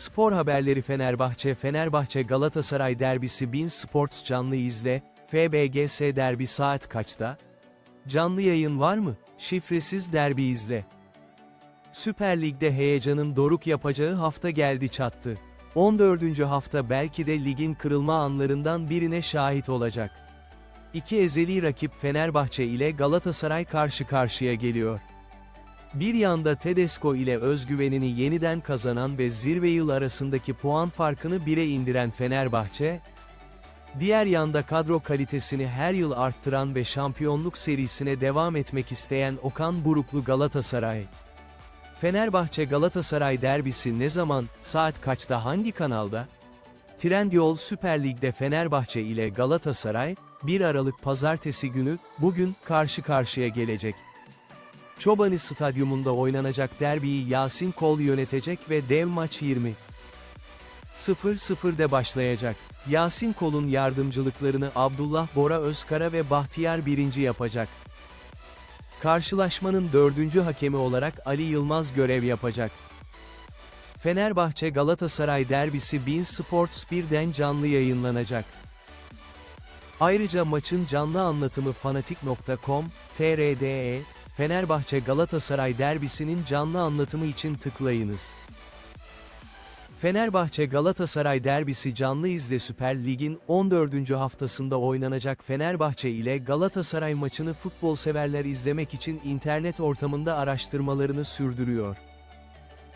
Spor haberleri Fenerbahçe Fenerbahçe Galatasaray derbisi Bin Sports canlı izle, FBGS derbi saat kaçta? Canlı yayın var mı? Şifresiz derbi izle. Süper Lig'de heyecanın doruk yapacağı hafta geldi çattı. 14. hafta belki de ligin kırılma anlarından birine şahit olacak. İki ezeli rakip Fenerbahçe ile Galatasaray karşı karşıya geliyor. Bir yanda Tedesco ile özgüvenini yeniden kazanan ve zirve yıl arasındaki puan farkını 1'e indiren Fenerbahçe, diğer yanda kadro kalitesini her yıl arttıran ve şampiyonluk serisine devam etmek isteyen Okan Buruklu Galatasaray. Fenerbahçe Galatasaray derbisi ne zaman, saat kaçta hangi kanalda? Trendyol Süper Lig'de Fenerbahçe ile Galatasaray, 1 Aralık Pazartesi günü, bugün, karşı karşıya gelecek. Çobani Stadyumunda oynanacak derbiyi Yasin Kol yönetecek ve dev maç 20. 0-0'de başlayacak. Yasin Kol'un yardımcılıklarını Abdullah Bora Özkara ve Bahtiyar Birinci yapacak. Karşılaşmanın dördüncü hakemi olarak Ali Yılmaz görev yapacak. Fenerbahçe Galatasaray derbisi Bin Sports 1'den canlı yayınlanacak. Ayrıca maçın canlı anlatımı fanatik.com, TRDE, Fenerbahçe Galatasaray derbisinin canlı anlatımı için tıklayınız. Fenerbahçe Galatasaray derbisi canlı izle Süper Lig'in 14. haftasında oynanacak Fenerbahçe ile Galatasaray maçını futbol severler izlemek için internet ortamında araştırmalarını sürdürüyor.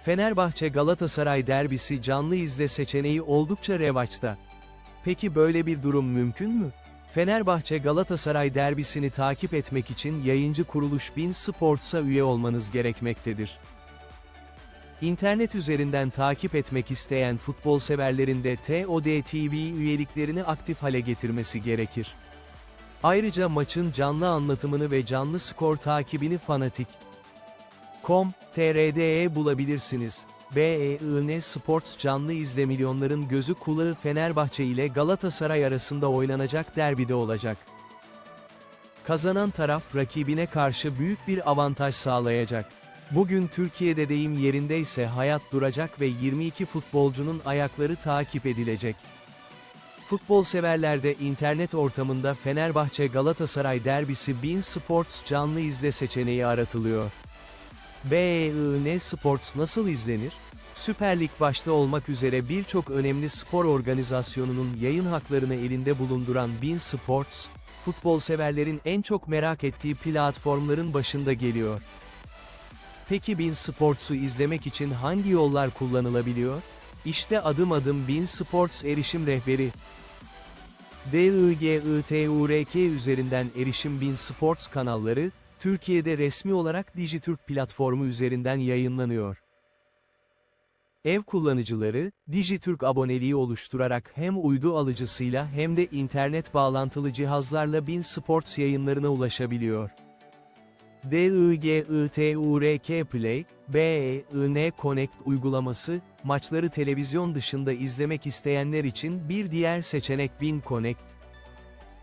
Fenerbahçe Galatasaray derbisi canlı izle seçeneği oldukça revaçta. Peki böyle bir durum mümkün mü? Fenerbahçe Galatasaray derbisini takip etmek için yayıncı kuruluş Bin Sports'a üye olmanız gerekmektedir. İnternet üzerinden takip etmek isteyen futbol severlerin de TOD TV üyeliklerini aktif hale getirmesi gerekir. Ayrıca maçın canlı anlatımını ve canlı skor takibini fanatik. Com, TRD'ye bulabilirsiniz. BEIN Sports canlı izle milyonların gözü kulağı Fenerbahçe ile Galatasaray arasında oynanacak derbide olacak. Kazanan taraf rakibine karşı büyük bir avantaj sağlayacak. Bugün Türkiye'de deyim yerindeyse hayat duracak ve 22 futbolcunun ayakları takip edilecek. Futbol severlerde internet ortamında Fenerbahçe Galatasaray derbisi Bin Sports canlı izle seçeneği aratılıyor. BEIN Sports nasıl izlenir? Süper Lig başta olmak üzere birçok önemli spor organizasyonunun yayın haklarını elinde bulunduran Bin Sports, futbol severlerin en çok merak ettiği platformların başında geliyor. Peki Bin Sports'u izlemek için hangi yollar kullanılabiliyor? İşte adım adım Bin Sports erişim rehberi. DIGITURK üzerinden erişim Bin Sports kanalları, Türkiye'de resmi olarak Dijitürk platformu üzerinden yayınlanıyor. Ev kullanıcıları, Dijitürk aboneliği oluşturarak hem uydu alıcısıyla hem de internet bağlantılı cihazlarla Bin Sports yayınlarına ulaşabiliyor. DIGITURK Play, BEIN Connect uygulaması, maçları televizyon dışında izlemek isteyenler için bir diğer seçenek Bin Connect.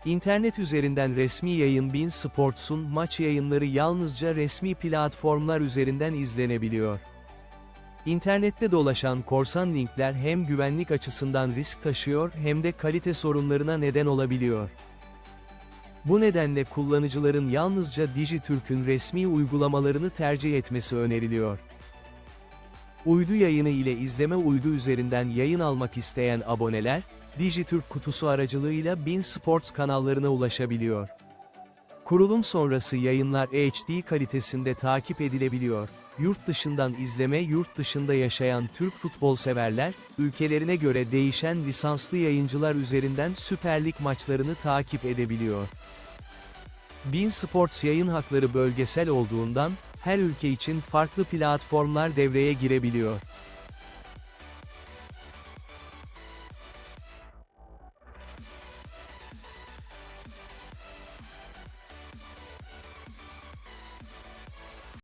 İnternet üzerinden resmi yayın Bin Sports'un maç yayınları yalnızca resmi platformlar üzerinden izlenebiliyor. İnternette dolaşan korsan linkler hem güvenlik açısından risk taşıyor hem de kalite sorunlarına neden olabiliyor. Bu nedenle kullanıcıların yalnızca Dijitürk'ün resmi uygulamalarını tercih etmesi öneriliyor. Uydu yayını ile izleme uydu üzerinden yayın almak isteyen aboneler, Dijitürk kutusu aracılığıyla Bin Sports kanallarına ulaşabiliyor. Kurulum sonrası yayınlar HD kalitesinde takip edilebiliyor. Yurt dışından izleme Yurt dışında yaşayan Türk futbol severler, ülkelerine göre değişen lisanslı yayıncılar üzerinden Süper Lig maçlarını takip edebiliyor. Bin Sports yayın hakları bölgesel olduğundan, her ülke için farklı platformlar devreye girebiliyor.